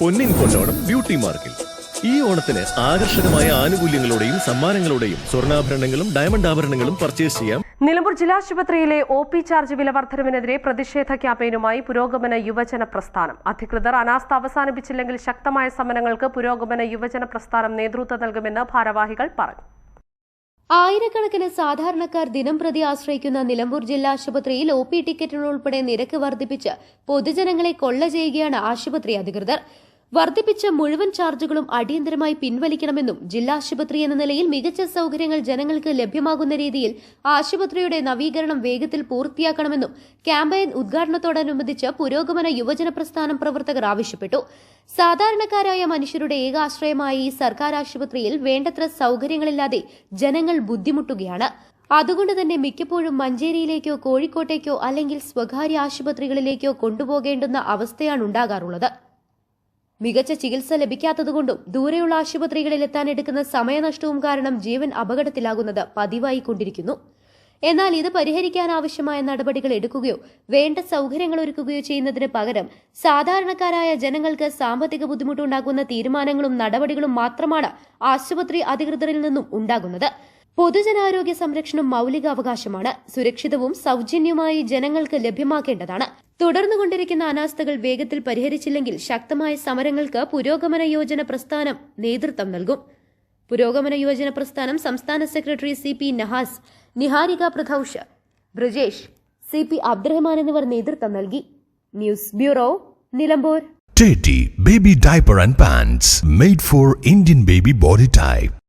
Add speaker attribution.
Speaker 1: പൊന്നിൻ കൊണ്ടോണം ബ്യൂട്ടി മാർക്കിൽ. ഈ ഓണത്തിന് ആകർഷകമായ ആനുകൂല്യങ്ങളോടെയും സമ്മാനങ്ങളോടെയും സ്വർണാഭരണങ്ങളും ഡയമണ്ട് ആഭരണങ്ങളും പർച്ചേസ് ചെയ്യാം.
Speaker 2: നിലമ്പൂർ ജില്ലാശുപത്രിയിലെ ഒ പി ചാർജ് വില വർധനവിനെതിരെ പ്രതിഷേധ ക്യാമ്പയിനുമായി പുരോഗമന യുവജന പ്രസ്ഥാനം. അധികൃതർ അനാസ്ഥ അവസാനിപ്പിച്ചില്ലെങ്കിൽ ശക്തമായ സമരങ്ങൾക്ക് പുരോഗമന യുവജന പ്രസ്ഥാനം നേതൃത്വം നൽകുമെന്ന് ഭാരവാഹികൾ പറഞ്ഞു.
Speaker 3: ആയിരക്കണക്കിന് സാധാരണക്കാർ ദിനം പ്രതി ആശ്രയിക്കുന്ന നിലമ്പൂർ ജില്ലാ ആശുപത്രിയിൽ ഒ പി ടിക്കറ്റിനുൾപ്പെടെ നിരക്ക് വർദ്ധിപ്പിച്ച് പൊതുജനങ്ങളെ കൊള്ള ചെയ്യുകയാണ് ആശുപത്രി അധികൃതർ. വർദ്ധിപ്പിച്ച മുഴുവൻ ചാർജുകളും അടിയന്തരമായി പിൻവലിക്കണമെന്നും ജില്ലാ ആശുപത്രി എന്ന നിലയിൽ മികച്ച സൗകര്യങ്ങൾ ജനങ്ങൾക്ക് ലഭ്യമാകുന്ന രീതിയിൽ ആശുപത്രിയുടെ നവീകരണം വേഗത്തിൽ പൂർത്തിയാക്കണമെന്നും ക്യാമ്പയിൻ ഉദ്ഘാടനത്തോടനുബന്ധിച്ച് പുരോഗമന യുവജന പ്രസ്ഥാനം പ്രവർത്തകർ ആവശ്യപ്പെട്ടു. സാധാരണക്കാരായ മനുഷ്യരുടെ ഏകാശ്രയമായ ഈ സർക്കാർ ആശുപത്രിയിൽ വേണ്ടത്ര സൗകര്യങ്ങളില്ലാതെ ജനങ്ങൾ ബുദ്ധിമുട്ടുകയാണ്. അതുകൊണ്ട് തന്നെ മിക്കപ്പോഴും മഞ്ചേരിയിലേക്കോ കോഴിക്കോട്ടേക്കോ അല്ലെങ്കിൽ സ്വകാര്യ ആശുപത്രികളിലേക്കോ കൊണ്ടുപോകേണ്ടുന്ന അവസ്ഥയാണ് ഉണ്ടാകാറുള്ളത്. മികച്ച ചികിത്സ ലഭിക്കാത്തതുകൊണ്ടും ദൂരെയുള്ള ആശുപത്രികളിൽ എത്താൻ എടുക്കുന്ന സമയനഷ്ടവും കാരണം ജീവൻ അപകടത്തിലാകുന്നത് പതിവായി കൊണ്ടിരിക്കുന്നു. എന്നാൽ ഇത് പരിഹരിക്കാൻ ആവശ്യമായ നടപടികൾ എടുക്കുകയോ വേണ്ട സൗകര്യങ്ങൾ ഒരുക്കുകയോ ചെയ്യുന്നതിന് പകരം സാധാരണക്കാരായ ജനങ്ങൾക്ക് സാമ്പത്തിക ബുദ്ധിമുട്ടുണ്ടാക്കുന്ന തീരുമാനങ്ങളും നടപടികളും മാത്രമാണ് ആശുപത്രി അധികൃതരിൽ നിന്നും ഉണ്ടാകുന്നത്. പൊതുജനാരോഗ്യ സംരക്ഷണം മൗലിക അവകാശമാണ് സുരക്ഷിതവും സൗജന്യവുമായി ജനങ്ങൾക്ക് ലഭ്യമാക്കേണ്ടതാണ്. തുടർന്നുകൊണ്ടിരിക്കുന്ന അനാസ്ഥകൾ വേഗത്തിൽ പരിഹരിച്ചില്ലെങ്കിൽ ശക്തമായ സമരങ്ങൾക്ക് പുരോഗമന യോജന പ്രസ്ഥാനം നേതൃത്വം നൽകും. പുരോഗമന യോജന പ്രസ്ഥാനം സംസ്ഥാന secretary C P Nahas Niharika Pradosh Brajesh C P Abdurahman എന്നിവർ നേതൃത്വം നൽകി. News bureau Nilambur.
Speaker 4: Teddy Baby Diaper and Pants made for Indian baby body type.